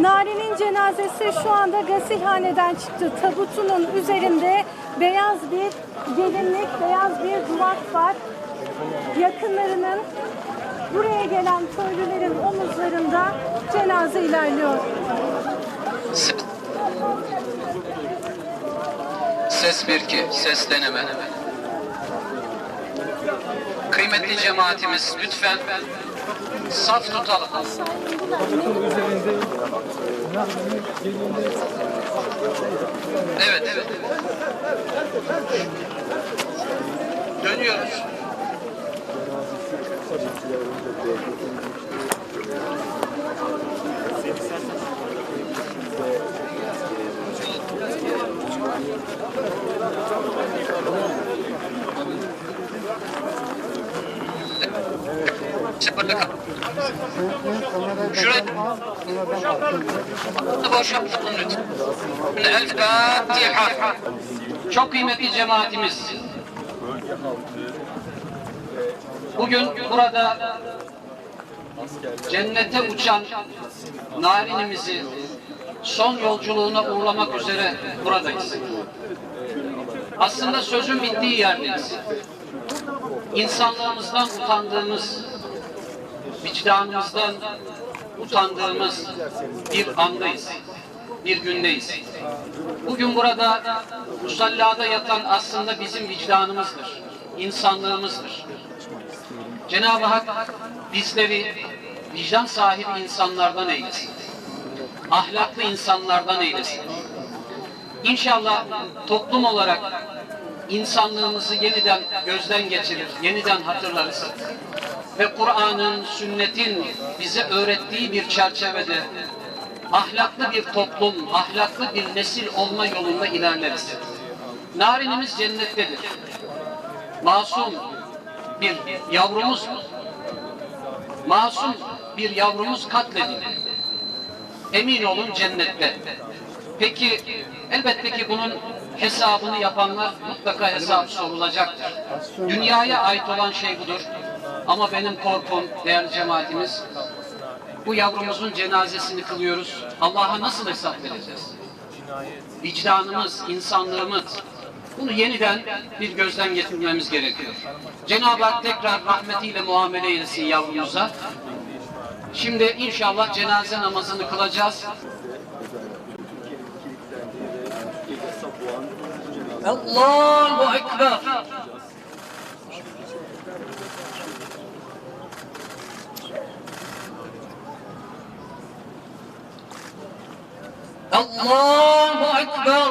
Nari'nin cenazesi şu anda gasilhaneden çıktı. Tabutunun üzerinde beyaz bir gelinlik, beyaz bir duvak var. Yakınlarının buraya gelen köylülerin omuzlarında cenaze ilerliyor. Ses 1 2 ses deneme. Kıymetli cemaatimiz lütfen saf tutalım. Evet evet. Dönüyoruz. Sıfırda kal. Şurayı boşaltalım lütfen. El Fatiha. Çok kıymetli cemaatimiz. Bugün burada cennete uçan narinimizi son yolculuğuna uğurlamak üzere buradayız. Aslında sözün bittiği yerdeyiz. İnsanlığımızdan utandığımız, vicdanımızdan utandığımız bir andayız, bir gündeyiz. Bugün burada musallada yatan aslında bizim vicdanımızdır, insanlığımızdır. Cenab-ı Hak bizleri vicdan sahibi insanlardan eylesin. Ahlaklı insanlardan eylesin. İnşallah toplum olarak insanlığımızı yeniden gözden geçirir, yeniden hatırlarız. Ve Kur'an'ın, sünnetin bize öğrettiği bir çerçevede ahlaklı bir toplum, ahlaklı bir nesil olma yolunda ilerleriz. Narinimiz cennettedir. Masum bir yavrumuz, masum bir yavrumuz katledildi. Emin olun cennette. Peki elbette ki bunun hesabını yapanlar mutlaka hesap sorulacaktır. Dünyaya ait olan şey budur. Ama benim korkum değerli cemaatimiz bu yavrumuzun cenazesini kılıyoruz. Allah'a nasıl hesap vereceğiz? Vicdanımız, insanlığımız bunu yeniden bir gözden geçirmemiz gerekiyor. Cenab-ı Hak tekrar rahmetiyle muamele eylesin yavrumuza. Şimdi inşallah cenaze namazını kılacağız. Allahu Ekber. Allahu Ekber.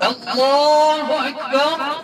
Allahu Ekber.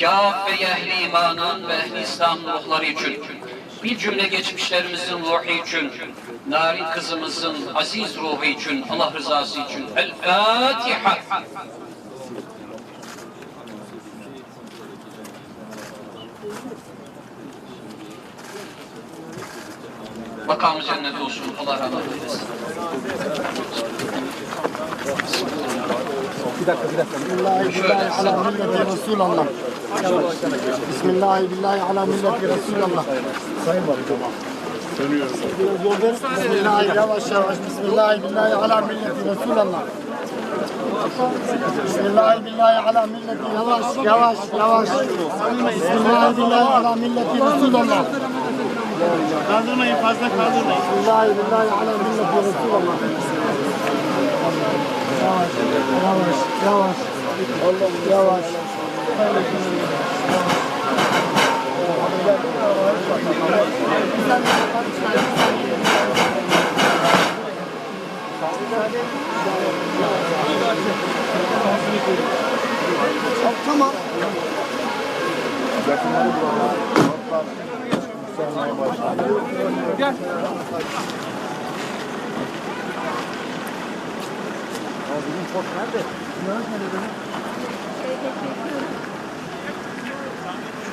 Kâfe ehli imanın ve ehli İslam ruhları için, bir cümle geçmişlerimizin ruhu için, narin kızımızın aziz ruhu için, Allah rızası için. El Fatiha. Makamı cennet olsun. Allah rahmet eylesin. Bismillahi ala milleti Resulallah. Bismillahi ala milleti Resulallah. Sayın Başkanım. Bismillahi yavaş yavaş. Bismillahi ala milleti Resulallah. Bismillahirrahmanirrahim. Ala milleti yavaş yavaş yavaş. Bismillahirrahmanirrahim. Ala milleti Resulullah. Kaldırmayın fazla kaldırmayın. Bismillahirrahmanirrahim. Ala milleti Resulullah. Yavaş yavaş yavaş yavaş. Tamam.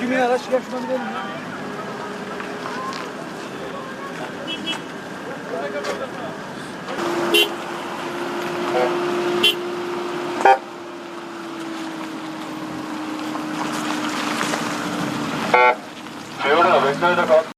Kimin araç gel şuradan. Şey olur